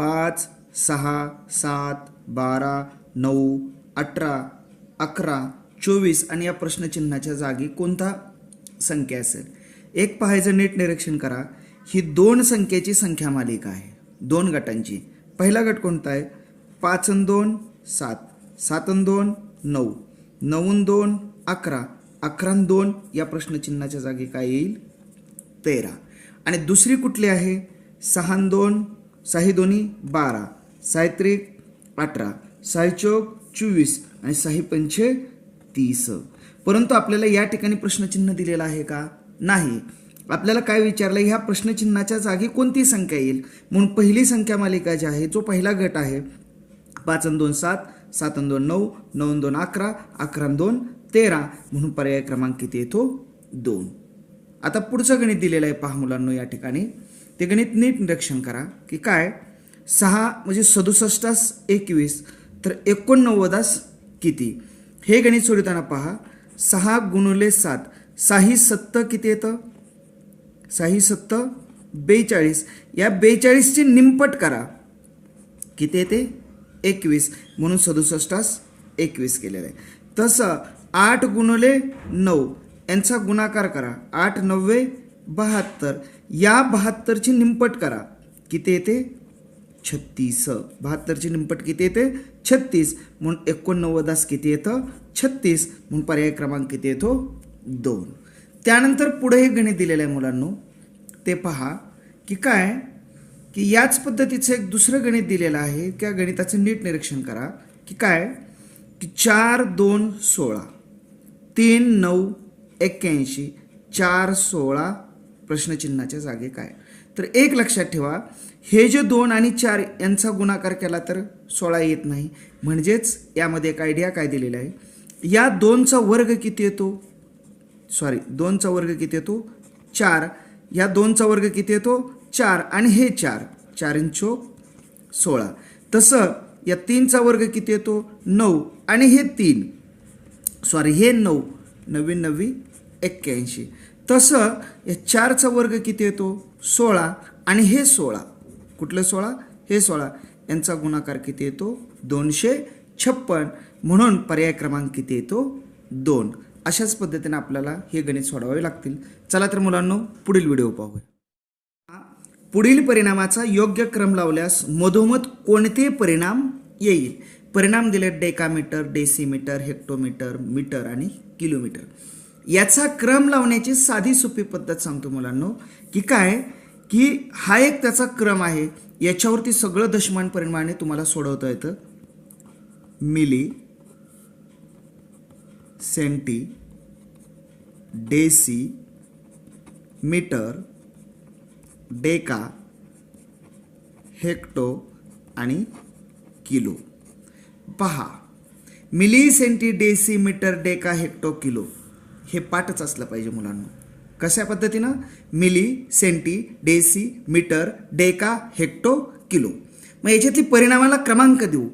पाच सहा सात बारा नऊ अठरा अकरा चोवीस आणि या प्रश्नचिन्हाच्या जागी कोणता संख्या असेल? एक पाहायचं नीट निरीक्षण करा. ही दोन संख्येची संख्या मालिका आहे. दोन गटांची. पहिला गट कोणता आहे? पाच अन दोन सात. सात अन दोन नऊ. नऊ दोन अकरा. अकरा दोन या प्रश्नचिन्हाच्या जागी काय येईल? तेरा. आणि दुसरी कुठली आहे? सहा दोन साही दोन्ही बारा सायत्रिक अठरा साही चौक चोवीस आणि साही पंचे तीस. परंतु आपल्याला या ठिकाणी प्रश्नचिन्ह दिलेलं आहे का? नाही. आपल्याला काय विचारलं ह्या प्रश्नचिन्हाच्या जागी कोणती संख्या येईल? म्हणून पहिली संख्या मालिका जी आहे जो पहिला गट आहे पाच दोन सात सात दोन नऊ नऊ दोन अकरा अकरा दोन तेरा. म्हणून पर्याय क्रमांक किती येतो दोन. आता पुढचं गणित दिलेलं आहे पहा मुलांनो या ठिकाणी. ते गणित नीट निरीक्षण करा की काय? सहा म्हणजे सदुसष्टास एकवीस तर एकोणनव्वदास किती? हे गणित सोडताना पहा. सहा गुणुले सात साही सत्त किती येतं? साही सत्त बेचाळीस. या बेचाळीसची निमपट करा. किती येते? एकवीस. म्हणून सदुसष्टास एकवीस केलेलं आहे. तसं आठ गुणुले नऊ यांचा गुणाकार करा. आठ नव्वे बहात्तर. या बहात्तरची निंपट करा. किती येते? छत्तीस. बहात्तरची निंपट किती येते? छत्तीस. म्हणून एकोणनव्वदास किती येतं? छत्तीस. म्हणून पर्याय क्रमांक किती येतो? दोन. त्यानंतर पुढे हे गणित दिलेलं आहे मुलांनो. ते पहा की काय? की याच पद्धतीचं एक दुसरं गणित दिलेलं आहे. त्या गणिताचं नीट निरीक्षण करा. की काय? की चार दोन सोळा. तीन नऊ एक्क्याऐंशी. चार सोळा प्रश्नचिन्हाच्या जागे काय? तर एक लक्षात ठेवा हे जे दोन आणि चार यांचा गुणाकार केला तर सोळा येत नाही. म्हणजेच यामध्ये एक आयडिया काय दिलेला आहे? या दोनचा वर्ग किती येतो? सॉरी दोनचा वर्ग किती येतो? चार. या दोनचा वर्ग किती येतो? चार. आणि हे चार. चार इंचो सोळा. तसं या तीनचा वर्ग किती येतो? नऊ. आणि हे तीन. सॉरी हे नऊ. नवीन नव्वी एक्क्याऐंशी. तसं या चारचा वर्ग किती येतो? सोळा. आणि हे सोळा. कुठलं सोळा? हे सोळा. यांचा गुणाकार किती येतो? दोनशे छप्पन. म्हणून पर्याय क्रमांक किती येतो? दोन. अशाच पद्धतीने आपल्याला हे गणित सोडवावे लागतील. चला तर मुलांनो पुढील व्हिडिओ पाहूया. पुढील परिणामाचा योग्य क्रम लावल्यास मधोमध कोणते परिणाम येईल? परिणाम दिले डेकामीटर डेसीमीटर हेक्टोमीटर मीटर आणि किलोमीटर. याचा क्रम लावण्याची साधी सोपी पद्धत सांगतो मुलांनो की काय? की हा एक त्याचा क्रम आहे. याच्यावरती सगळं दशमान परिमाणे तुम्हाला सोडवता येतं. Milli centi deci metre deca hecto आणि किलो. पहा milli centi deci metre deca hecto kilo. हे पाठच असलं पाहिजे मुलांना. कशा पद्धतीनं? Milli centi deci metre deca hecto kilo. मग याच्यातली परिणामाला क्रमांक देऊ.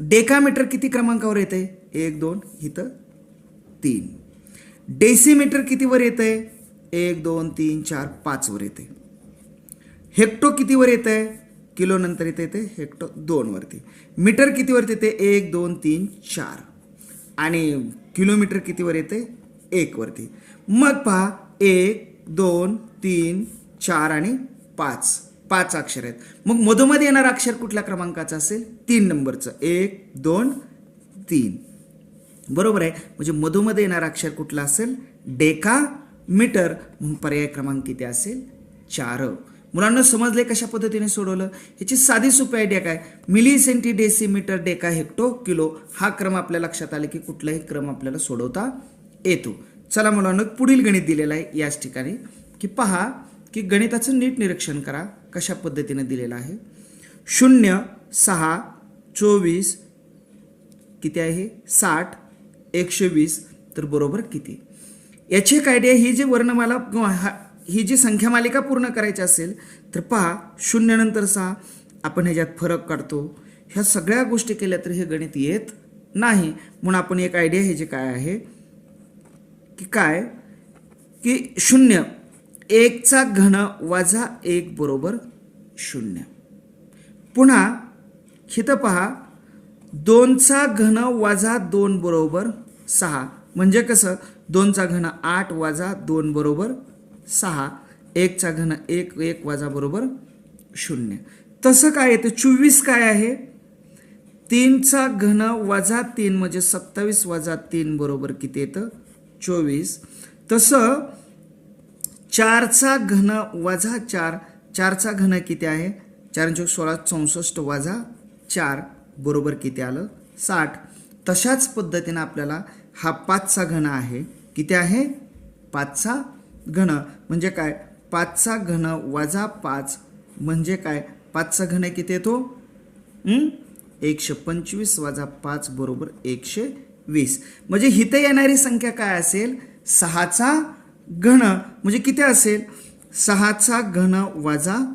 डेका मीटर किती क्रमांकावर येते एक दोन इथं तीन. डेसिमीटर कितीवर येते एक दोन तीन चार पाचवर येते हेक्टो कितीवर येत आहे किलो नंतर येते ते हेक्टो दोनवरती. मीटर कितीवर येते एक दोन तीन चार. आणि किलोमीटर कितीवर येते एकवरती मग पहा एक दोन तीन चार आणि पाच. पाच अक्षर आहेत. मग मधोमध्ये येणारं अक्षर कुठल्या क्रमांकाचं असेल? तीन नंबरचं. एक दोन तीन. बरोबर आहे? म्हणजे मधोमध्ये येणारं अक्षर कुठलं असेल? डेका मीटर पर्याय क्रमांक किती असेल? चार. मुलांना समजले कशा पद्धतीने सोडवलं? ह्याची साधी सोपी आयडिया काय? Milli centi decimetre deca hecto kilo हा क्रम आपल्या लक्षात आला की कुठलाही क्रम आपल्याला सोडवता येतो. चला मुलांना पुढील गणित दिलेलं आहे याच ठिकाणी. की पहा की गणिताचं नीट निरीक्षण करा कशा पद्धतीने दिलेलं आहे. शून्य सहा चोवीस किती आहे साठ एकशे वीस तर बरोबर किती? याची एक आयडिया ही जी वर्णमाला हा ही जी संख्या मालिका पूर्ण करायची असेल तर पहा शून्यनंतर सहा आपण ह्याच्यात फरक काढतो. ह्या सगळ्या गोष्टी केल्या तर हे गणित येत नाही. म्हणून आपण एक आयडिया हे जे काय आहे की काय? की शून्य. एकचा घन वजा एक बरोबर शून्य. पुन्हा हिथं पहा. दोनचा घन वजा दोन बरोबर सहा. म्हणजे कसं? दोनचा घन आठ वजा दोन बरोबर सहा. एकचा घन एक एक वजा बरोबर शून्य. तसं काय येतं चोवीस काय आहे? तीनचा घन वजा तीन म्हणजे सत्तावीस वजा तीन बरोबर किती येतं? चोवीस. तसं चारचा घन वजा चार चारचा घन किती आहे? चार सोळा चौसष्ट वजा चार बरोबर किती आलं? साठ. तशाच पद्धतीनं आपल्याला हा पाचचा घन आहे. किती आहे? पाचचा घन. म्हणजे काय? पाचचा घन वजा पाच म्हणजे काय? पाचचा घन किती येतो? एकशे पंचवीस वजा पाच बरोबर एकशे वीस. म्हणजे इथं येणारी संख्या काय असेल? सहाचा घन. म्हणजे किती असेल? सहाचा घन वजा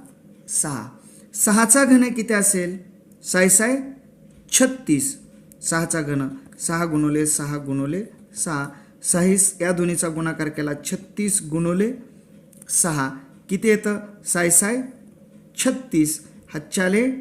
सहा. सहाचा घन किती असेल? साय साय छत्तीस. सहाचा घन. सहा गुणवले सहा गुणवले सहा. साहीस या दोन्हीचा गुणाकार केला छत्तीस गुणवले सहा. किती येतं? साय साय छत्तीस. हातच्याले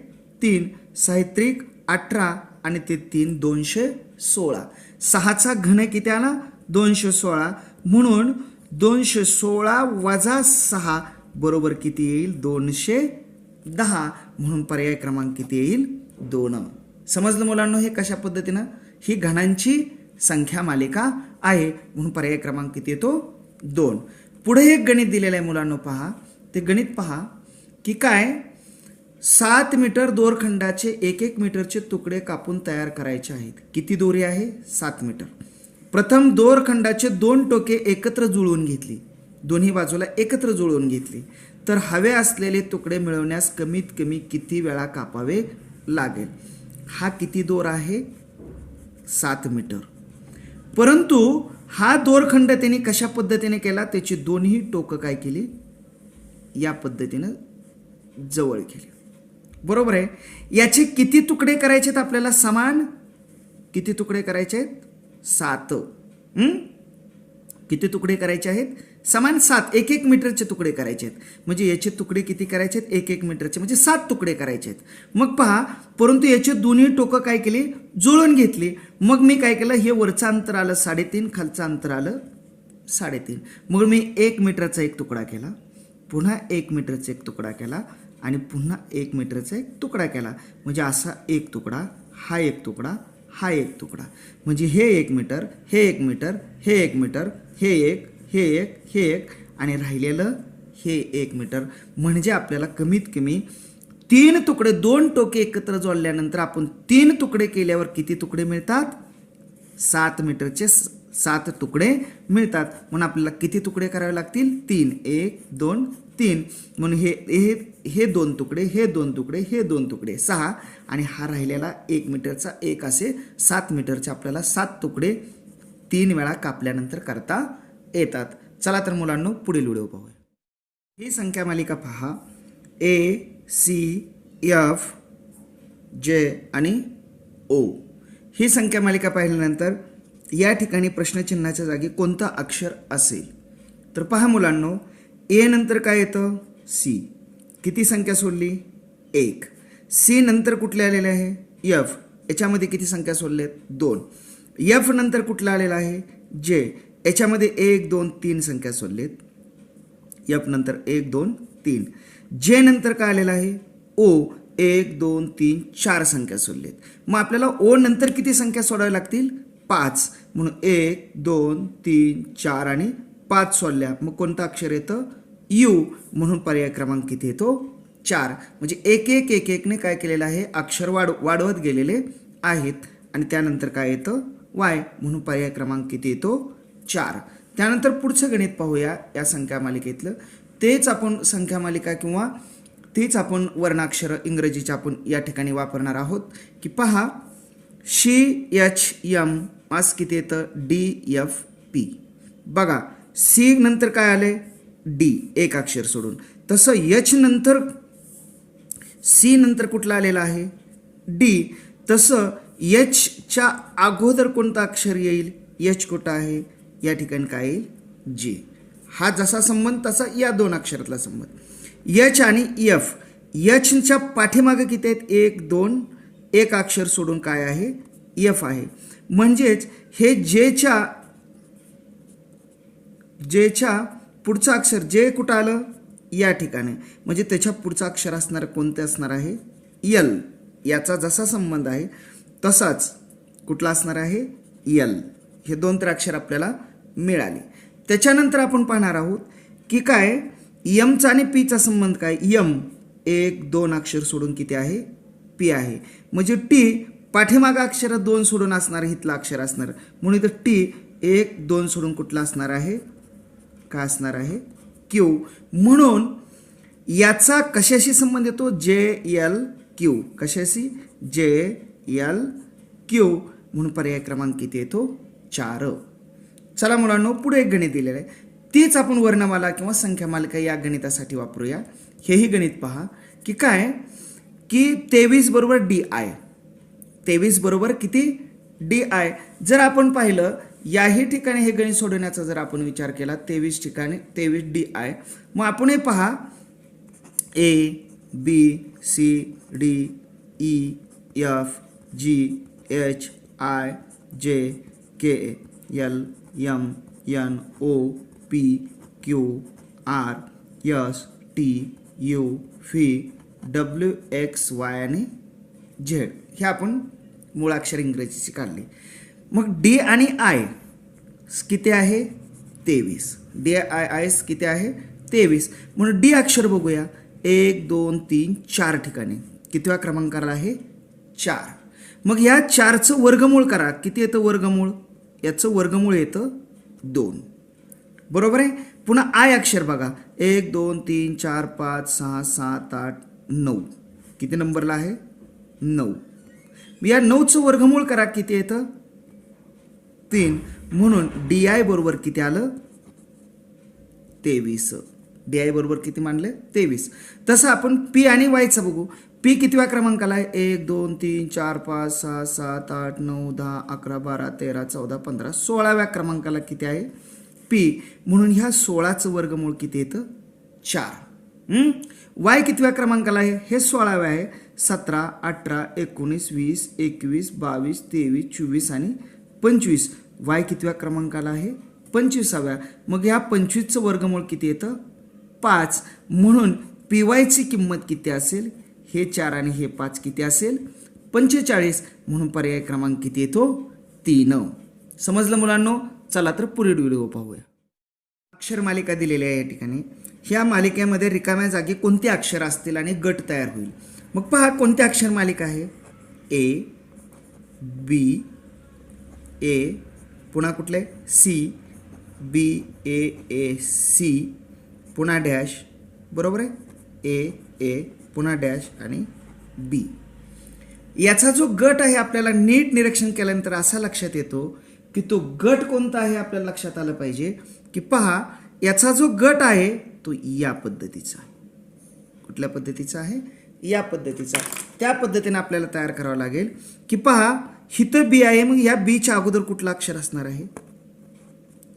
तीन. साहित्रिक अठरा आणि ते तीन दोनशे सोळा. सहाचा घन किती आला? दोनशे सोळा. म्हणून दोनशे सोळा वजा सहा बरोबर किती येईल? दोनशे दहा. म्हणून पर्याय क्रमांक किती येईल? दोन. समजलं मुलांना हे कशा पद्धतीनं? ही घणांची संख्या मालिका आहे. म्हणून पर्याय क्रमांक किती येतो? दोन. पुढे एक गणित दिलेलं आहे मुलांना पहा. ते गणित पहा की काय? सात मीटर दोरखंडाचे एक एक मीटरचे तुकडे कापून तयार करायचे आहेत. किती दोरी आहे? सात मीटर. प्रथम दोरखंडाचे दोन टोके एकत्र जुळवून घेतली. दोन्ही बाजूला एकत्र जुळवून घेतली. तर हवे असलेले तुकडे मिळवण्यास कमीत कमी किती वेळा कापावे लागेल? हा किती दोर आहे? सात मीटर. परंतु हा दोरखंड त्यांनी कशा पद्धतीने केला? त्याची दोन्ही टोकं काय केली? या पद्धतीनं जवळ केली. बरोबर आहे. याचे किती तुकडे करायचे आहेत आपल्याला? समान? किती तुकडे करायचे आहेत सात किती तुकडे करायचे आहेत? समान सात. एक एक मीटरचे तुकडे करायचे आहेत. म्हणजे याचे तुकडे किती करायचे आहेत? एक एक मीटरचे. म्हणजे सात तुकडे करायचे आहेत. मग पहा परंतु याचे दोन्ही टोकं काय केली? जुळून घेतली. मग मी काय केलं? हे वरचं अंतर आलं साडेतीन खालचं अंतर आलं साडेतीन. मग मी एक मीटरचा एक तुकडा केला. पुन्हा एक मीटरचा एक तुकडा केला. आणि पुन्हा एक मीटरचा एक तुकडा केला. म्हणजे असा एक तुकडा हा एक तुकडा हा एक तुकडा. म्हणजे हे एक मीटर हे एक मीटर हे एक मीटर हे एक हे एक हे एक. आणि राहिलेलं हे एक मीटर. म्हणजे आपल्याला कमीत कमी तीन तुकडे दोन टोके एकत्र जोडल्यानंतर आपण तीन तुकडे केल्यावर किती तुकडे मिळतात? सात मीटरचे स- सात तुकडे मिळतात. म्हणून आपल्याला किती तुकडे करावे लागतील? तीन. एक दोन तीन. म्हणून हे हे हे दोन तुकडे हे दोन तुकडे हे दोन तुकडे. सहा. आणि हा राहिलेला एक मीटरचा एक असे सात मीटरचे आपल्याला सात तुकडे तीन वेळा कापल्यानंतर करता येतात. चला तर मुलांनो पुढील व्हिडिओ पाहूया. ही संख्या मालिका पहा. ए सी एफ जे आणि ओ ही संख्या मालिका पाहिल्यानंतर या ठिकाणी प्रश्नचिन्हाच्या जागी कोणतं अक्षर असेल? तर पहा मुलांनो ए नंतर काय येतं? सी. किती संख्या सोडली? एक. सी नंतर कुठले आलेले आहे? यफ याच्यामध्ये किती संख्या सोडल्यात दोन. यफ नंतर कुठलं आलेलं आहे? जे. याच्यामध्ये एक दोन तीन संख्या सोडलेत. यफ नंतर एक दोन तीन. जे नंतर काय आलेलं आहे? ओ. एक दोन तीन चार संख्या सोडलेत. मग आपल्याला ओ नंतर किती संख्या सोडाव्या लागतील? पाच. म्हणून एक दोन तीन चार आणि पाच सोडल्या. मग कोणतं अक्षर येतं? यू. म्हणून पर्याय क्रमांक किती येतो? चार. म्हणजे एक एक एक एकने काय केलेलं आहे? अक्षर वाढ वाढवत गेलेले आहेत. आणि त्यानंतर काय येतं? वाय. म्हणून पर्याय क्रमांक किती येतो? चार. त्यानंतर पुढचं गणित पाहूया या संख्या मालिकेतलं. तेच आपण संख्या मालिका किंवा तेच आपण वर्णाक्षरं इंग्रजीच्या आपण या ठिकाणी वापरणार आहोत. की पहा शी एच यम पास किती येतं? D F P. बघा सी नंतर काय आले? डी एक अक्षर सोडून. तसं यच नंतर सी नंतर कुठलं आलेलं आहे? डी. तसं यचच्या अगोदर कोणतं अक्षर येईल? यच कुठं आहे? या ठिकाणी काय येईल? जे हा जसा संबंध तसा या दोन अक्षरातला संबंध. यच आणि एफ यचच्या पाठीमागं किती आहेत? एक दोन. एक अक्षर सोडून काय आहे? यफ आहे. म्हणजेच हे जेच्या जेच्या पुढचं अक्षर जे कुठं आलं? या ठिकाणी. म्हणजे त्याच्या पुढचं अक्षर असणार कोणते असणार आहे? यल. याचा जसा संबंध आहे तसाच कुठला असणार आहे? यल. हे दोन तर अक्षर आपल्याला मिळाले. त्याच्यानंतर आपण पाहणार आहोत की काय? यमचा आणि पीचा संबंध काय? यम. एक दोन अक्षर सोडून किती आहे? पी आहे. म्हणजे टी पाठीमागा अक्षर दोन सोडून असणार हितला अक्षर असणार. म्हणून इथं टी एक दोन सोडून कुठला असणार आहे? का असणार आहे? क्यू म्हणून याचा कशाशी संबंध येतो? जे एल क्यू कशाशी? जे एल क्यू म्हणून पर्याय क्रमांक किती येतो? चार. चला मुलांनो पुढे एक गणित दिलेलं आहे. तीच आपण वर्णमाला किंवा संख्या मालिका या गणितासाठी वापरूया. हेही गणित पहा. की काय? की तेवीस बरोबर डी आय तेवीस बरोबर किती? D I. जर आपण पाहिलं याही ठिकाणी हे गणित सोडवण्याचा जर आपण विचार केला तेवीस ठिकाणी तेवीस डी आय. मग आपण हे पहा. A B C D E F G H I J K L M N O P Q R S T U V W X Y आणि झेड हे आपण मुळाक्षर इंग्रजीची काढली. मग डी आणि आय किती आहे? तेवीस. डी आय आय किती आहे? तेवीस. म्हणून डी अक्षर बघूया. एक दोन तीन चार ठिकाणी. कितव्या क्रमांकाला आहे? चार. मग या चारचं वर्गमूळ करा. किती येतं वर्गमूळ? याचं वर्गमूळ येतं दोन. बरोबर आहे? पुन्हा आय अक्षर बघा. एक दोन तीन चार पाच सहा सात आठ नऊ. किती नंबरला आहे? नऊ. या नऊचं वर्गमूळ करा किती येतं तीन. म्हणून डी आय बरोबर किती आलं? तेवीस. डी आय बरोबर किती मानले? तेवीस. तसं आपण पी आणि वायचं बघू. पी कितव्या क्रमांकाला आहे? एक दोन तीन चार पाच सहा सात आठ नऊ दहा अकरा बारा तेरा चौदा पंधरा सोळाव्या क्रमांकाला किती आहे? पी. म्हणून ह्या सोळाचं वर्गमूळ किती येतं चार. वाय कितव्या क्रमांकाला आहे? हे सोळाव्या आहे. सतरा अठरा एकोणीस वीस एकवीस बावीस तेवीस चोवीस आणि पंचवीस. वाय कितव्या क्रमांकाला आहे? पंचवीसाव्या. मग ह्या पंचवीसचं वर्गमूळ किती येतं? पाच. म्हणून पी वायची किंमत किती असेल? हे चार आणि हे पाच किती असेल? पंचेचाळीस. म्हणून पर्याय क्रमांक किती येतो? तीन. समजलं मुलांनो? चला तर पुढील व्हिडिओ पाहूया. अक्षर मालिका दिलेली आहे या ठिकाणी. ह्या मालिकेमध्ये रिकाम्या जागी कोणते अक्षर असतील आणि गट तयार होईल? मग पहा कोणत्या अक्षरमालिका आहे? ए बी ए पुन्हा कुठले? C B A A C पुन्हा डॅश बरोबर आहे? ए ए पुन्हा डॅश आणि बी याचा जो गट आहे आपल्याला नीट निरीक्षण केल्यानंतर असा लक्षात येतो की तो गट कोणता आहे आपल्याला लक्षात आलं पाहिजे. की पहा याचा जो गट आहे तो या पद्धतीचा आहे. कुठल्या पद्धतीचा आहे? या पद्धतीचा. त्या पद्धतीने आपल्याला तयार करावं लागेल की पहा हिथं बी आहे मग या बीच्या अगोदर कुठला अक्षर असणार आहे?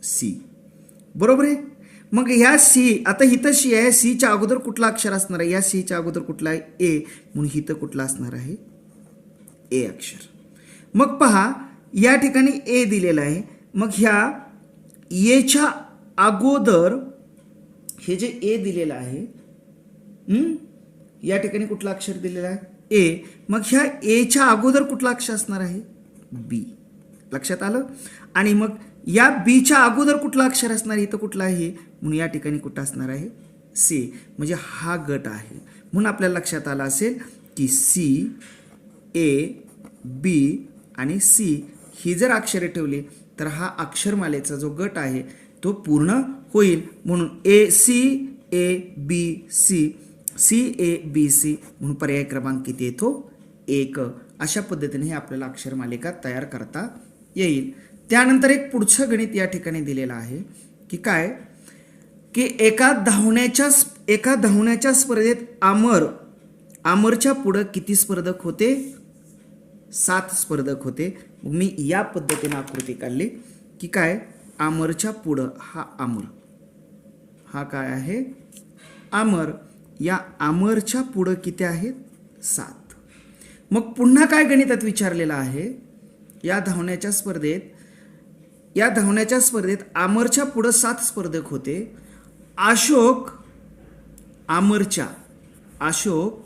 सी बरोबर आहे? मग ह्या सी आता हिथं सी आहे सीच्या अगोदर कुठला अक्षर असणार आहे? या सीच्या अगोदर कुठला आहे? ए म्हणून हिथं कुठला असणार आहे? ए अक्षर. मग पहा या ठिकाणी ए दिलेला आहे. मग ह्या एच्या अगोदर हे जे ए दिलेलं आहे या ठिकाणी कुठला अक्षर दिलेला आहे? ए मग ह्या एच्या अगोदर कुठला अक्षर असणार आहे? बी लक्षात आलं? आणि मग या बीच्या अगोदर कुठला अक्षर असणार? आहे इथं कुठला आहे? म्हणून या ठिकाणी कुठं असणार आहे? सी म्हणजे हा गट आहे. म्हणून आपल्याला लक्षात आलं असेल की सी ए बी आणि सी ही जर अक्षरे ठेवली तर हा अक्षरमालेचा जो गट आहे तो पूर्ण होईल. म्हणून A C A B C C A B C म्हणून पर्याय क्रमांक किती येतो एक. अशा पद्धतीने हे आपल्याला अक्षरमालिका तयार करता येईल. त्यानंतर एक पुढचं गणित या ठिकाणी दिलेलं आहे की काय? की एका धावण्याच्या एका धावण्याच्या स्पर्धेत आमर आमरच्या पुढं किती स्पर्धक होते? सात स्पर्धक होते. मी या पद्धतीने आकृती काढली की काय? आमरच्या पुढं हा आमर. हा काय आहे? आमर. या आमरच्या पुढं किती आहेत? सात. मग पुन्हा काय गणितात विचारलेलं आहे? या धावण्याच्या स्पर्धेत या धावण्याच्या स्पर्धेत आमरच्या पुढं सात स्पर्धक होते. अशोक आमरच्या. अशोक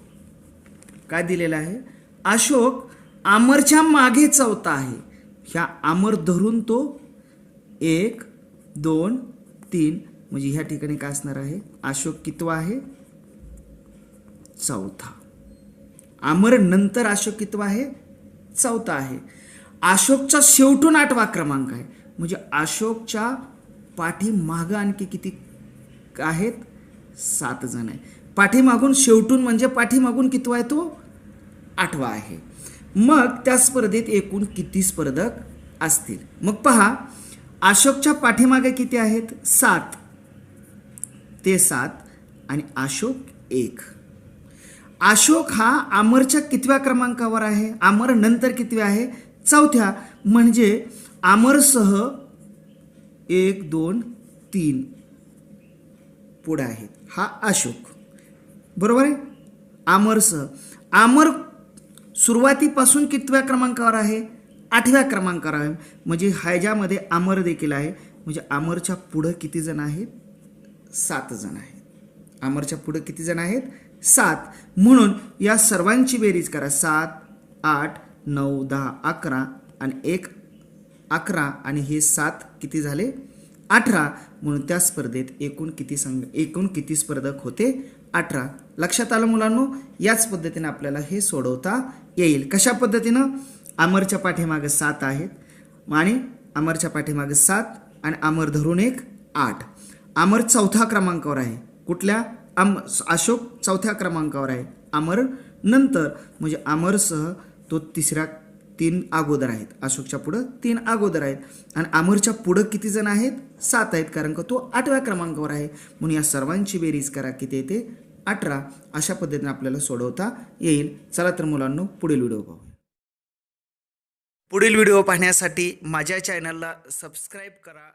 काय दिलेलं आहे? अशोक आमरच्या मागे चौथा आहे. ह्या आमर धरून तो एक दोन तीन म्हणजे ह्या ठिकाणी काय असणार आहे? अशोक कितवा आहे? चौथा. आमर नंतर अशोक कितवा आहे चौथा आहे. अशोकचा शेवटून आठवा क्रमांक आहे. म्हणजे अशोकच्या पाठीमागं आणखी किती आहेत? सात जण आहे. पाठीमागून शेवटून म्हणजे पाठीमागून कितवा आहे तो? आठवा आहे. मग त्या स्पर्धेत एकूण किती स्पर्धक असतील? मग पहा अशोकच्या पाठीमागे किती आहेत? सात. ते सात आणि अशोक एक. अशोक हा आमरच्या कितव्या क्रमांकावर आहे? आमर नंतर कितव्या आहे? चौथ्या म्हणजे आमरसह एक दोन तीन पुढे आहे. हा अशोक. बरोबर आहे? आमरसह आमर सुरुवातीपासून कितव्या क्रमांकावर आहे? आठव्या क्रमांकावर आहे. म्हणजे हायजामध्ये आमर देखील आहे. म्हणजे आमरच्या पुढं किती जण आहेत? सात जण आहेत. आमरच्या पुढं किती जण आहेत? सात. म्हणून या सर्वांची बेरीज करा. सात आठ नऊ दहा अकरा आणि एक अकरा आणि हे सात किती झाले? अठरा. म्हणून त्या स्पर्धेत एकूण किती संघ एकूण किती स्पर्धक होते? अठरा. लक्षात आलं मुलांनो? याच पद्धतीने आपल्याला हे सोडवता येईल. कशा पद्धतीनं? अमरच्या पाठीमागे सात आहेत आणि अमरच्या पाठीमागे सात आणि अमर धरून एक आठ. अमर चौथा क्रमांकावर आहे. कुठल्या? आम अशोक चौथ्या क्रमांकावर आहे. अमर नंतर म्हणजे अमरसह तो तिसऱ्या तीन अगोदर आहेत. अशोकच्या पुढं तीन अगोदर आहेत. आणि अमरच्या पुढं किती जण आहेत? सात आहेत कारण का तो आठव्या क्रमांकावर आहे. म्हणून या सर्वांची बेरीज करा किती येते अठरा. अशा पद्धतीने आपल्याला सोडवता येईल. चला तर मुलांनो पुढील व्हिडिओ पाहू पुढील व्हिडिओ पाहण्यासाठी माझ्या चॅनलला सबस्क्राईब करा.